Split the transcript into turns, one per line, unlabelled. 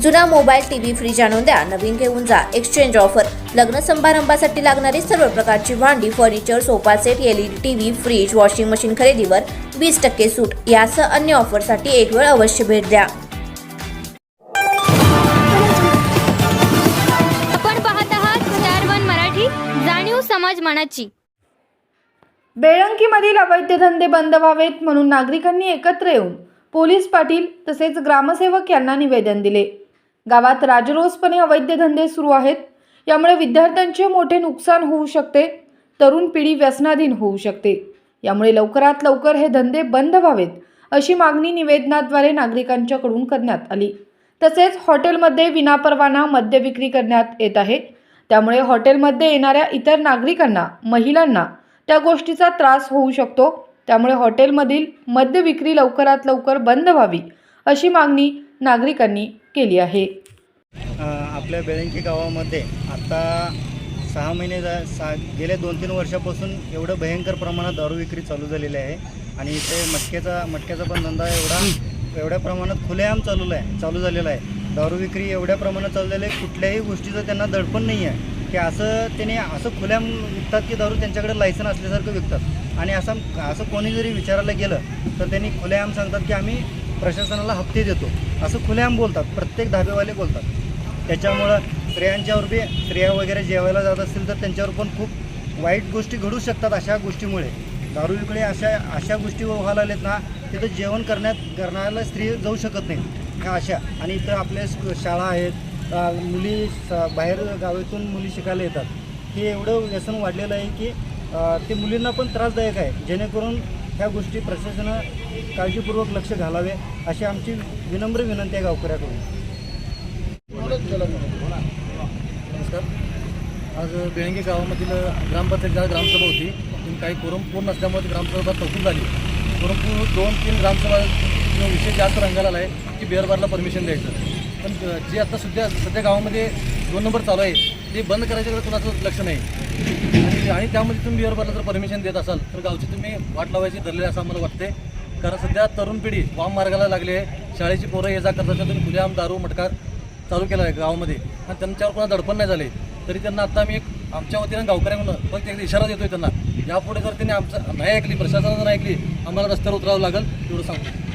जुना mobile TV fridge आणून द्या. नवीन घेऊन जा. एक्सचेंज ऑफर लग्न समारंभासाठी लागणारी सर्व प्रकारची भांडी furniture sofa set LED TV fridge washing machine खरेदीवर वीस टक्के सूट. यासह अन्य ऑफरसाठी एक वेळ अवश्य भेट द्या.
आपण पाहत आहात स्टार वन मराठी जाणीव समाज मनाची.
बेळंकीमधील अवैध धंदे बंद व्हावेत म्हणून नागरिकांनी एकत्र येऊन पोलीस पाटील तसेच ग्रामसेवक यांना निवेदन दिले. गावात राजरोसपणे अवैध धंदे सुरू आहेत. यामुळे विद्यार्थ्यांचे मोठे नुकसान होऊ शकते. तरुण पिढी व्यसनाधीन होऊ शकते. यामुळे लवकरात लवकर हे धंदे बंद व्हावेत अशी मागणी निवेदनाद्वारे नागरिकांच्याकडून करण्यात आली. तसेच हॉटेलमध्ये विनापरवाना मद्य विक्री करण्यात येत आहे. त्यामुळे हॉटेलमध्ये येणाऱ्या इतर नागरिकांना महिलांना त्या गोष्टीचा त्रास होऊ शकतो. त्यामुळे हॉटेलमधील मद्य विक्री लवकरात लवकर बंद व्हावी अशी मागणी नागरिकांनी केली आहे.
आपल्या बेळंकी गावामध्ये आता सहा महिने जा सा गेल्या दोन तीन वर्षापासून एवढं भयंकर प्रमाणात दारू विक्री चालू झालेली आहे. आणि इथे मटक्याचा मटक्याचा पण धंदा एवढा एवढ्या प्रमाणात खुलेआम चालू आहे चालू झालेला आहे. दारू विक्री एवढ्या प्रमाणात चालू झाली आहे कुठल्याही गोष्टीचं त्यांना दडपण नाही आहे. की असं त्याने असं खुल्याम विकतात की दारू त्यांच्याकडे लायसन असल्यासारखं विकतात. आणि असं असं कोणी जरी विचारायला गेलं तर त्यांनी खुल्याआम सांगतात की आम्ही प्रशासनाला हप्ते देतो. असं खुलेआम बोलतात. प्रत्येक धाबेवाले बोलतात. त्याच्यामुळं स्त्रियांच्यावर बी स्त्रिया वगैरे जेवायला जात असतील तर त्यांच्यावर पण खूप वाईट गोष्टी घडू शकतात अशा गोष्टीमुळे. दारू अशा अशा गोष्टी व्हायला आलेत ना तिथं जेवण करण्यात करण्याला स्त्री जाऊ शकत नाही. ह्या अशा. आणि इथं आपल्या शाळा आहेत. मुली स- बाहेर गावातून मुली शिकायला येतात. हे एवढं व्यसन वाढलेलं आहे की ते मुलींना पण त्रासदायक आहे. जेणेकरून ह्या गोष्टी प्रशासनानं काळजीपूर्वक लक्ष घालावे अशी आमची विनम्र विनंती आहे गावकऱ्याकडून.
नमस्कार. आज बेळंगी गावामधील ग्रामपंचायतीला ग्रामसभा होती पण काही कोरम पूर्ण नसल्यामुळे ग्रामसभा तहकूब झाली. कोरमपूर दोन तीन ग्रामसभा विषय जास्त रंगाला आला आहे की बेअरबारला परमिशन द्यायचं. पण जे आता सध्या सध्या गावामध्ये दोन नंबर चालू आहे ते बंद करायच्याकडे कुणाचं लक्ष नाही. आणि आणि त्यामध्ये तुम्ही बिअरबारला जर परमिशन देत असाल तर गावची तुम्ही वाट लावायची धरलेली असं आम्हाला वाटते कारण सध्या तरुण पिढी वाम मार्गाला लागली आहे. शाळेची पोरं ये जा करतात तुम्ही खुलेआम दारू मटकार चालू केला आहे गावामध्ये. आणि त्यांच्यावर कोणा दडपण नाही झाले. तरी त्यांना आता आम्ही एक आमच्या वतीनं गावकऱ्यांना फक्त एक इशारा देतोय त्यांना. यापुढे जर त्यांनी आमचं नाही ऐकली प्रशासनानं नाही ऐकली आम्हाला रस्त्यावर उतरावं लागेल एवढं सांगतो.